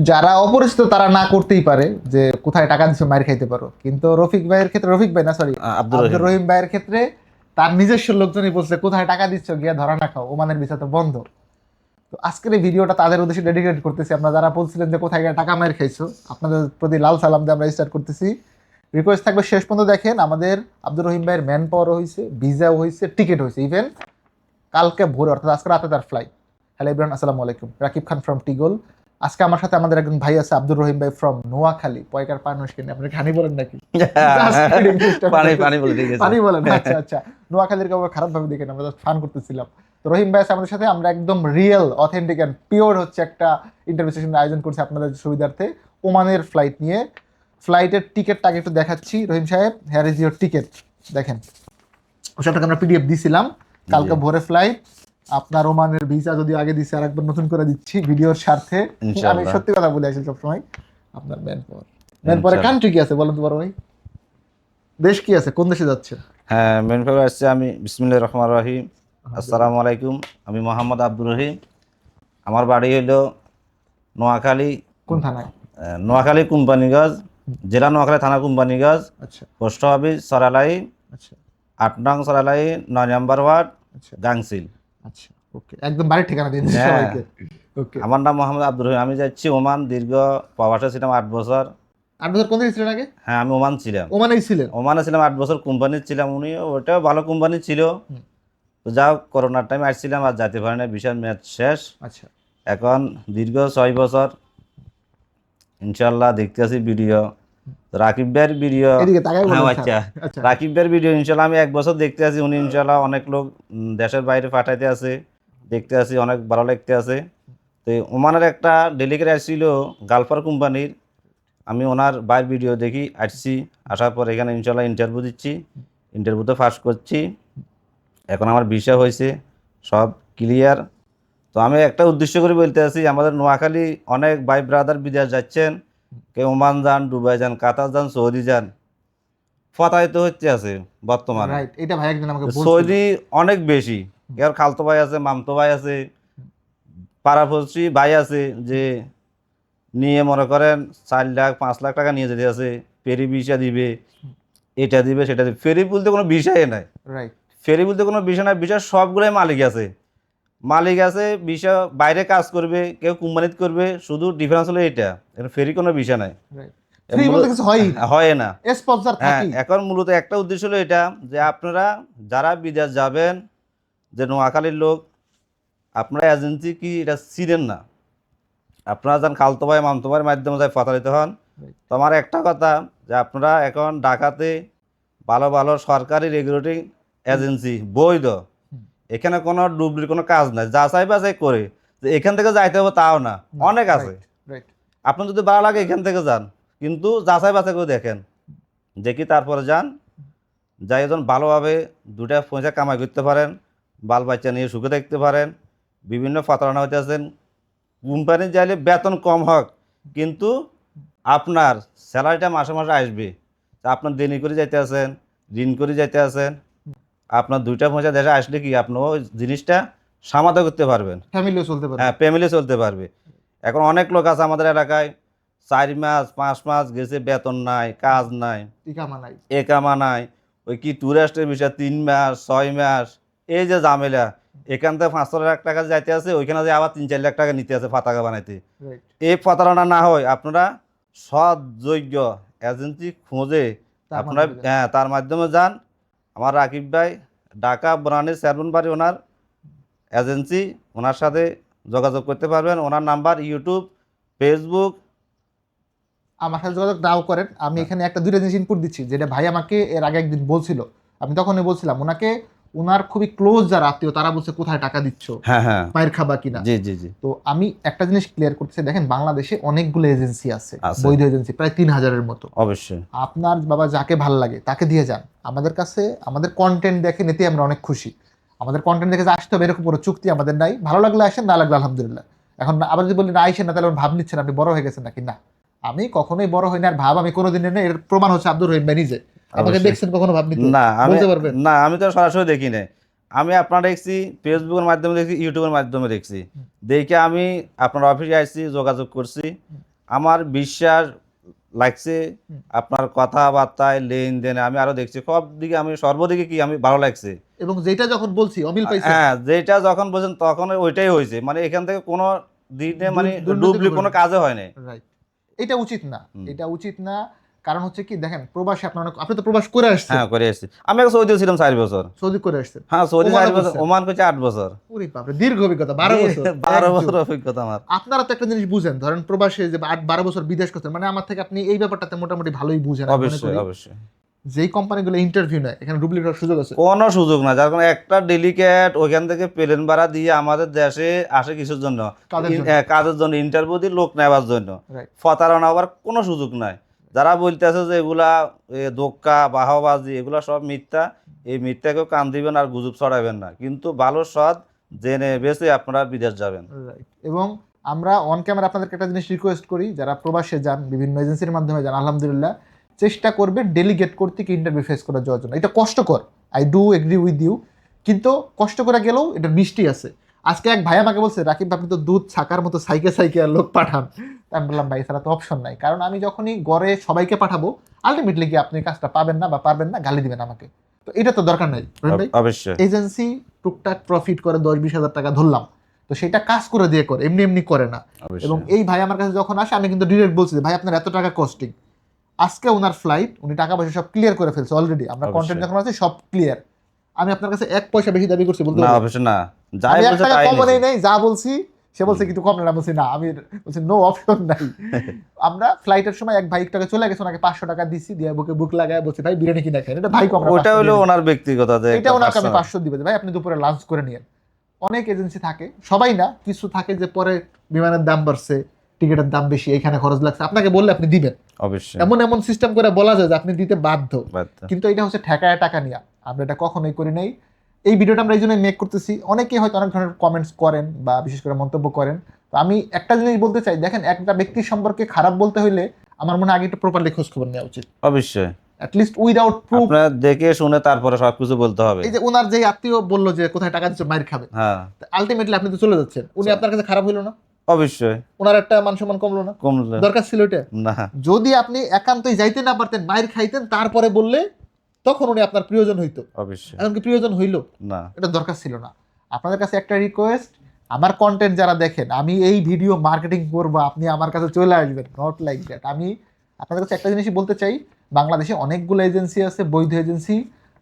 যারা অপরিচিত তারা না করতেই পারে যে কোথায় টাকা দিচ্ছে মায়ের খাইতে পারো। কিন্তু রফিক ভাইয়ের ক্ষেত্রে রফিক ভাই না সরি আ- আব্দুর আব্দুর রহিম রহিম ভাইয়ের ক্ষেত্রে তার নিজস্ব লোকজনই বলছে কোথায় টাকা দিচ্ছ? গিয়া ধরা না খাও ওমানের ভিসা তো বন্ধ। তো আজকের এই ভিডিওটা তাদের উদ্দেশ্যে ডেডিকেট করতেছি। আমরা যারা বলছিলেন যে কোথায় গিয়ে টাকা মায়ের খাইছো আপনাদের প্রতি লাল সালাম দিয়ে আমরা স্টার্ট করতেছি। রিকোয়েস্ট থাকবে শেষ পর্যন্ত দেখেন আমাদের আব্দুর রহিম ভাইয়ের ম্যান পাওয়ারও হয়েছে ভিসাও হয়েছে টিকিট হয়েছে ইভেন কালকে ভোরে অর্থাৎ আজকে রাতে তার ফ্লাইট হ্যালো ইব্রাহিম আসসালামু আলাইকুম। রাকিব খান ফ্রম টিগল আজকে আমার সাথে আমাদের একজন ভাই আছে আব্দুর রহিম ভাই ফ্রম নোয়াখালী। পয়কার পানুষ কিনে আপনি খানি বলেন নাকি. পানি পানি বলে ঠিক আছে পানি বলেন আচ্ছা আচ্ছা। নোয়াখালীর কাউকে খারাপ ভাবে দেখেন আমরা ফান করতেছিলাম। তো রহিম ভাই আছে আমাদের সাথে আমরা একদম রিয়েল অথেন্টিক অ্যান্ড পিওর হচ্ছে একটা ইন্টারভিউ সেশন আয়োজন করছি আপনাদের সুবিধার্থে। ওমানের ফ্লাইট নিয়ে। ফ্লাইটের টিকিটটা আগে একটু দেখাচ্ছি। রহিম সাহেব হ্যার ইজ ইউর টিকিট দেখেন। ওসবটাকে আমরা পিডিএফ দিছিলাম। কালকে ভোরে ফ্লাইট আপনার ওমানের ভিসা যদি আগে দিছে আর একবার নতুন করে দিচ্ছি ভিডিওর স্বার্থে। আমি সত্যি কথা বলে আসি সবসময়। আপনার man power man power country কি আছে বলেন তো বড় ভাই? দেশ কি আছে? কোন দেশে যাচ্ছে? হ্যাঁ মেন ফেভার আসছে আমি বিসমিল্লাহ রহমান রহিম। আসসালামু আলাইকুম। আমি মোহাম্মদ আব্দুর রহিম। আমার বাড়ি হইল নোয়াখালী কোন থানায়? নোয়াখালী কোম্পানিগঞ্জ জেলা নোয়াখালী থানা কোম্পানিগঞ্জ। আচ্ছা। পোস্ট অফিস সরালাই আচ্ছা। আট নং সরালাই নয় নম্বর ওয়ার্ড আচ্ছা। গাংসিল আচ্ছা ওকে একদম বাড়ির ঠিকানা দিন হ্যাঁ। সবাইকে। ওকে আমার নাম মোহাম্মদ আব্দুর রহিম। আমি যাচ্ছি ওমান দীর্ঘ প্রবাসে ছিলাম আট বছর। আট বছর কোন দেশে ছিলেন আগে? হ্যাঁ আমি ওমান ছিলাম। ওমানেই ছিলেন? ওমানে ছিলাম আট বছর কোম্পানির ছিলাম উনি। ওটাও ভালো কোম্পানি ছিল। তো যাও করোনার টাইমে আসছিলাম আর যাতে পারি না বিশাল ম্যাচ শেষ। আচ্ছা। এখন দীর্ঘ ছয় বছর। ইনশাল্লাহ দেখতে আছি ভিডিও রাকিব ভাইয়ের ভিডিও হ্যাঁ। আচ্ছা। আচ্ছা। রাকিব ভাইয়ের ভিডিও ইনশাল্লাহ আমি এক বছর দেখতে আছি উনি ইনশাল্লাহ অনেক লোক দেশের বাইরে পাঠাইতে আছে দেখতে আছি অনেক ভালো লাগতে আছে। তো ওমানের একটা ডেলিকেট আসছিল গালফার কোম্পানির আমি ওনার বাইরের ভিডিও দেখি আসছি আসার পর এখানে ইনশাল্লাহ ইন্টারভিউ দিচ্ছি ইন্টারভিউতে ফার্স্ট করছি। এখন আমার ভিসা হয়েছে সব ক্লিয়ার তো আমি একটা উদ্দেশ্য করে বলতে আছি আমাদের নোয়াখালী অনেক ভাই ব্রাদার বিদেশ যাচ্ছেন কেউ ওমান যান দুবাই যান কাতার যান সৌদি যান। ফতায়িত হচ্ছে আছে বর্তমানে। রাইট এটা ভাই একদিন আমাকে সৌদি অনেক বেশি। এর খালতো ভাই আছে মামতো ভাই আছে পাড়াপড়শি ভাই আছে যে নিয়ে মনে করেন চার লাখ পাঁচ লাখ টাকা নিয়ে যেতে আছে ফেরি ভিসা দিবে এটা দিবে সেটা দিবে। ফেরি বলতে কোনো বিষয় নাই। রাইট ফেরি বলতে কোনো বিষয় নাই বিষয় সবগুলোই মালিক আছে। মালিক আছে বিষয় বাইরে কাজ করবে কেউ কোম্পানিতে করবে শুধু ডিফারেন্স হলো এটা ফেরি কোনো বিষয় নাই। কিছু হয় না। হ্যাঁ এখন মূলত একটা উদ্দেশ্য হলো এটা যে আপনারা যারা বিদেশ যাবেন যে নোয়াখালীর লোক আপনারা এজেন্সি কি এটা ছিলেন না? আপনারা যান খালতো ভাই মামতো ভাইয়ের মাধ্যমে যাই প্রতারিত হন। তো আমার একটা কথা যে আপনারা এখন ঢাকাতে ভালো ভালো সরকারি রেগুলেটিং এজেন্সি বৈধ। এখানে কোনো ডুবলির কোনো কাজ নাই। যা যাচাই বাছাই করে যে এখান থেকে যাইতে হবে তাও না। অনেক আছে। আপনার যদি ভালো লাগে এখান থেকে যান। কিন্তু যাচাই বাছাই করে দেখেন। দেখি তারপরে যান। যাই একজন ভালোভাবে দুটা পয়সা কামাই করতে পারেন বাল বাচ্চা নিয়ে সুখে দেখতে পারেন। বিভিন্ন প্রতারণা হইতে আছেন কোম্পানি যাইলে বেতন কম হোক কিন্তু আপনার স্যালারিটা মাসে মাসে আসবে। তা আপনার দেনি করে যাইতে আছেন ঋণ করে যাইতে আছেন আপনার দুইটা পয়সা দেশে আসলে কি আপনি ওই জিনিসটা সমাধা করতে পারবেন? ফ্যামিলিও চলতে পারে হ্যাঁ ফ্যামিলি চলতে পারবে। এখন অনেক লোক আছে আমাদের এলাকায় চার মাস পাঁচ মাস গেছে বেতন নাই কাজ নাই ইকামা নাই। ওই কি ট্যুরিস্টের বিষয় তিন মাস ছয় মাস এই যে ঝামেলা এখান থেকে পাঁচশো লাখ টাকা যাইতে আছে ওইখানে যে আবার তিন চার লাখ টাকা নিতে আছে পতাকা বানাইতে। এই প্রতারণা না হয় আপনারা সৎ যোগ্য এজেন্সি খুঁজে আপনারা হ্যাঁ তার মাধ্যমে যান আমার রাকিব ভাই ঢাকা বনানী চেয়ারম্যান বাড়ি ওনার এজেন্সি ওনার সাথে যোগাযোগ করতে পারবেন। ওনার নাম্বার ইউটিউব ফেসবুক। আমার সাথে যোগাযোগ নাও করেন। আমি এখানে একটা দুইটা জিনিস ইনপুট দিচ্ছি যেটা ভাই আমাকে এর আগে একদিন বলছিল। আমি তখনই বলছিলাম ওনাকে ওনার খুবই ক্লোজ যারা আত্মীয় তারা বলছে কোথায় টাকা দিচ্ছ? হ্যাঁ হ্যাঁ। খাবা কিনা? জি জি জি। তো আমি একটা জিনিস ক্লিয়ার করতেছি দেখেন বাংলাদেশে অনেকগুলো এজেন্সি আছে। বৈধ এজেন্সি প্রায় তিন হাজারের মতো। অবশ্যই। আপনার বাবা যাকে ভালো লাগে তাকে দিয়ে যান। আমাদের কাছে আমাদের কন্টেন্ট দেখে নিতে আমরা অনেক খুশি। আমাদের কন্টেন্ট দেখে আসতে হবে এরকম কোনো চুক্তি আমাদের নাই। ভালো লাগলে আসেন না লাগলে আলহামদুলিল্লাহ। এখন আবার যদি বলি না আইসেন না তাহলে আমার ভাব নিচ্ছেন আপনি বড় হয়ে গেছেন নাকি? না। আমি কখনোই বড় হই না আর ভাব আমি কোনোদিন নেই। এর প্রমাণ হচ্ছে আব্দুর রহিম ভাই নিজে। আমাকে দেখছেন কখনো ভাব নিতে না আমি না আমি তো সরাসরি দেখি নাই আমি আপনার দেখছি ফেসবুকের মাধ্যমে দেখছি ইউটিউবের মাধ্যমে দেখছি। দেখে আমি আপনার অফিসে আসছি যোগাযোগ করছি। আমার বিশ্বাস লাগছে আপনার কথাবার্তায় লেনদেনে আমি আরও দেখছি। সব দিকে আমি সর্বদিকে কি আমি ভালো লাগছে? এবং যেটা যখন বলছি অমিল পাইছে হ্যাঁ যেটা যখন বলছেন তখন ওইটাই হয়েছে। মানে এখান থেকে কোনো দিনে মানে ডুবলি কোনো না। কাজে হয় নাই। এটা উচিত না। এটা উচিত না কারণ হচ্ছে কি দেখেন প্রবাসী আপনার আপনি তো প্রবাস করে আসছেন। হ্যাঁ করে এসেছি আমি সৌদিও ছিলাম চার বছর। সৌদি করে আসছেন। হ্যাঁ সৌদি ওমানও চার বছর ওমান করছে আট বছর। ওরে বাপরে দীর্ঘ অভিজ্ঞতা বারো বছর। বারো বছর অভিজ্ঞতা আমার। আপনারা তো একটা জিনিস বুঝেন ধরেন প্রবাসে যে আট বারো বছর বিদেশ করছেন মানে আমার থেকে আপনি এই ব্যাপারটাতে মোটামুটি ভালোই বুঝেন অবশ্যই অবশ্যই। যেই কোম্পানিগুলো ইন্টারভিউ নেয় এখানে ডুপ্লিকেট হওয়ার সুযোগ আছে। কোনো সুযোগ না যার কোনো একটা ডেলিকেট ওইখান থেকে প্লেন ভাড়া দিয়ে আমাদের দেশে আসে কিছুর জন্য? হ্যাঁ, কাজের জন্য? ইন্টারভিউ দিয়ে লোক নেওয়ার জন্য. প্রতারণা হওয়ার কোনো সুযোগ নাই। যারা বলতেছে যে এগুলা দোক্কা, বাহাবাজি, এগুলা সব মিথ্যা, এই মিথ্যাকেও কান দিবেন আর গুজব ছড়াবেন না। কিন্তু ভালো সৎ জেনে বেছে আপনারা বিদেশ যাবেন. এবং আমরা অন ক্যামেরা আপনাদেরকে একটা জিনিস রিকোয়েস্ট করি, যারা প্রবাসে যান, বিভিন্ন এজেন্সির মাধ্যমে যান, আলহামদুলিল্লাহ, চেষ্টা করবে ডেলিগেট করতে কি ইন্টারভিউ ফেস যাওয়ার জন্য। এটা কষ্টকর I do agree with you কিন্তু কষ্ট করে গেলেও এটা মিষ্টি আছে। আজকে এক ভাই আমাকে বলছে রাকিব আপনি তো দুধ ছাকার মতো সাইকে সাইকে আর লোক পাঠান। আমি বললাম ভাই ছাড়া তো অপশন নাই। কারণ আমি যখনই গড়ে সবাইকে পাঠাবো আলটিমেটলি কি আপনি কাজটা পাবেন না বা পারবেন না গালি দিবেন আমাকে। তো এটা তো দরকার নাই অবশ্যই। এজেন্সি টুকটাক প্রফিট করে দশ বিশ হাজার টাকা ধরলাম। তো সেটা কাজ করে দিয়ে করে এমনি এমনি করে না। এবং এই ভাই আমার কাছে যখন আসে আমি কিন্তু ডিরেক্ট বলছি ভাই আপনার এত টাকা কস্টিং আজকে ওনার ফ্লাইট উনি টাকা পয়সা সব ক্লিয়ার করে ফেলছে অলরেডি আমরা কন্টেন্ট যখন আছে সব ক্লিয়ার আমি আপনার কাছে এক পয়সা বেশি দাবি করছি বলতে না। যাই বলছে তাই কম নিয়েছি। নেই যা বলছি সে বলছে কিন্তু কম না বলছি না আমি বলছি নো অপশন নাই। আমরা ফ্লাইটের সময় এক ভাই টাকা চলে গেছে ওনাকে পাঁচশো টাকা দিছি দিয়ে বুকে বুক লাগায় বলছি ভাই বিরিয়ানি কিনা খাই এটা ভাই কম ওটা হলো ওনার ব্যক্তিগত এটা ওনাকে আমি পাঁচশো দিবে ভাই আপনি দুপুরে লাঞ্চ করে নিয়েন। অনেক এজেন্সি থাকে সবাই না কিছু থাকে যে পরে বিমানের দাম বাড়ছে টিকিটের দাম বেশি এখানে খরচ লাগছে আপনাকে বললে আপনি দিবেন। অবশ্যই। এমন এমন সিস্টেম করে বলা যায় যে আপনি দিতে বাধ্য। কিন্তু এটা হচ্ছে ঠেকায় টাকা নিয়ে। আমরা এটা কখনোই করি নাই এই ভিডিওটা আমরা এই জন্য মেক করতেছি। অনেকেই হয়তো অনেক ধরনের কমেন্টস করেন বা বিশেষ করে মন্তব্য করেন। তো আমি একটা জিনিস বলতে চাই দেখেন একটা ব্যক্তির সম্পর্কে খারাপ বলতে হইলে আমার মনে হয় আগে একটু প্রপারলি খোঁজ খবর নেওয়া উচিত। অবশ্যই। অ্যাটলিস্ট উইদাউট প্রুফ আপনার দেখে শুনে তারপরে সবকিছু বলতে হবে। এই যে ওনার যে আত্মীয় বলল যে কোথায় টাকা দিচ্ছে মায়ের খাবে। হ্যাঁ। আলটিমেটলি আপনি তো চলে যাচ্ছেন। উনি আচ্ছা। আপনার কাছে খারাপ হইল না? অবশ্যই। ওনার একটা মান সম্মান কমলো না? কমলে দরকার ছিল এটা? না। যদি আপনি একান্তই যাইতে না পারতেন মায়ের খাইতেন তারপরে বললে তখন উনি আপনার প্রিয়জন হইতো। অবশ্যই। এখন কি প্রিয়জন হইল। না। এটা দরকার ছিল না। আপনাদের কাছে একটা রিকোয়েস্ট আমার কন্টেন্ট যারা দেখেন আমি এই ভিডিও মার্কেটিং করব আপনি আমার কাছে চলে আসবেন নট লাইক দ্যাট আমি আপনাদের কাছে একটা জিনিসই বলতে চাই বাংলাদেশে অনেকগুলো এজেন্সি আছে বৈধ এজেন্সি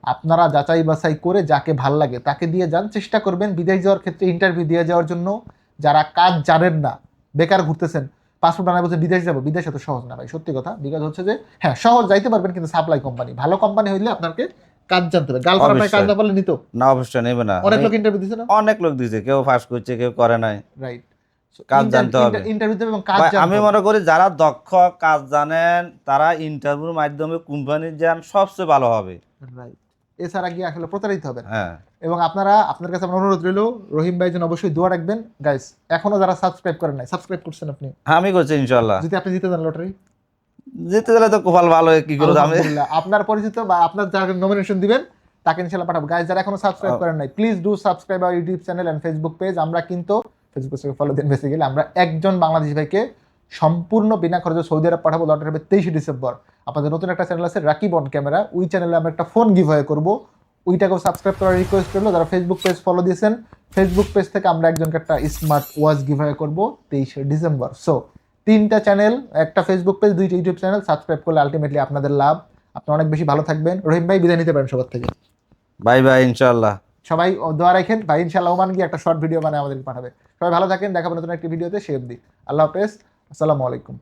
আপনারা যাচাই বাছাই করে যাকে ভালো লাগে তাকে দিয়ে যান চেষ্টা করবেন বিদেশ যাওয়ার ক্ষেত্রে ইন্টারভিউ দিয়ে যাওয়ার জন্য। যারা কাজ জানেন না বেকার ঘুরতেছেন পাসপোর্ট আনা বলছে বিদেশ যাব বিদেশ এত সহজ না ভাই সত্যি কথা। বিকাশ হচ্ছে যে হ্যাঁ সহজ যাইতে পারবেন কিন্তু সাপ্লাই কোম্পানি ভালো কোম্পানি হইলে আপনাকে কাজ জানতে হবে। আপনাকে কাজ না পারলে নিত? না অবশ্যই নেবে না। অনেক লোক ইন্টারভিউ দিছে না? অনেক লোক দিয়েছে কেউ ফাঁস করছে কেউ করে নাই। রাইট কাজ জানতে হবে। ইন্টারভিউ দেবে এবং কাজ আমি মনে করি যারা দক্ষ কাজ জানেন তারা ইন্টারভিউর মাধ্যমে কোম্পানির যান সবচেয়ে ভালো হবে। Right. এছাড়া গিয়ে আসলে প্রতারিত হবেন। হ্যাঁ। এবং আপনারা আপনার কাছে আমার অনুরোধ রইল রহিম ভাই যেন অবশ্যই দোয়া রাখবেন। গাইস এখনও যারা সাবস্ক্রাইব করেন নাই সাবস্ক্রাইব করছেন আপনি। আমি করছি ইনশাল্লাহ যদি আপনি জিতে যান লটারি। যেতে গেলে তো কপাল ভালো কি করে আলহামদুলিল্লাহ। আপনার পরিচিত বা আপনার যাকে নমিনেশন দিবেন তাকে ইনশাল্লাহ পাঠাবো। গাইস যারা এখনও সাবস্ক্রাইব করেন নাই please do subscribe our YouTube channel and Facebook page আমরা কিন্তু ফেসবুক থেকে ফলো দেন বেসিক্যালি আমরা একজন বাংলাদেশি ভাইকে সম্পূর্ণ বিনা খরচে সৌদি আরব পাঠাবো লটারি হবে তেইশে ডিসেম্বর। আপনাদের নতুন একটা চ্যানেল আছে রাকিব অন ক্যামেরা ওই চ্যানেলে আমরা একটা ফোন গিভ হয়ে করব। ওইটাকেও সাবস্ক্রাইব করার রিকোয়েস্ট করল যারা ফেসবুক পেজ ফলো দিয়েছেন ফেসবুক পেজ থেকে আমরা একজনকে একটা স্মার্ট ওয়াচ গিভ হয়ে করব তেইশে ডিসেম্বর। সো তিনটা চ্যানেল একটা ফেসবুক পেজ দুইটা ইউটিউব চ্যানেল সাবস্ক্রাইব করলে আলটিমেটলি আপনাদের লাভ। আপনি অনেক বেশি ভালো থাকবেন। রহিম ভাই বিদায় নিতে পারেন সবার থেকে। বাই বাই ইনশাল্লাহ সবাই দোয়া রাখেন। ভাই ইনশাল্লাহ ওমান গিয়ে একটা শর্ট ভিডিও বানায় আমাদেরকে পাঠাবে। সবাই ভালো থাকেন। দেখাবো নতুন একটি ভিডিওতে সে অবধি। আল্লাহ হাফেজ। আসসালামু আলাইকুম।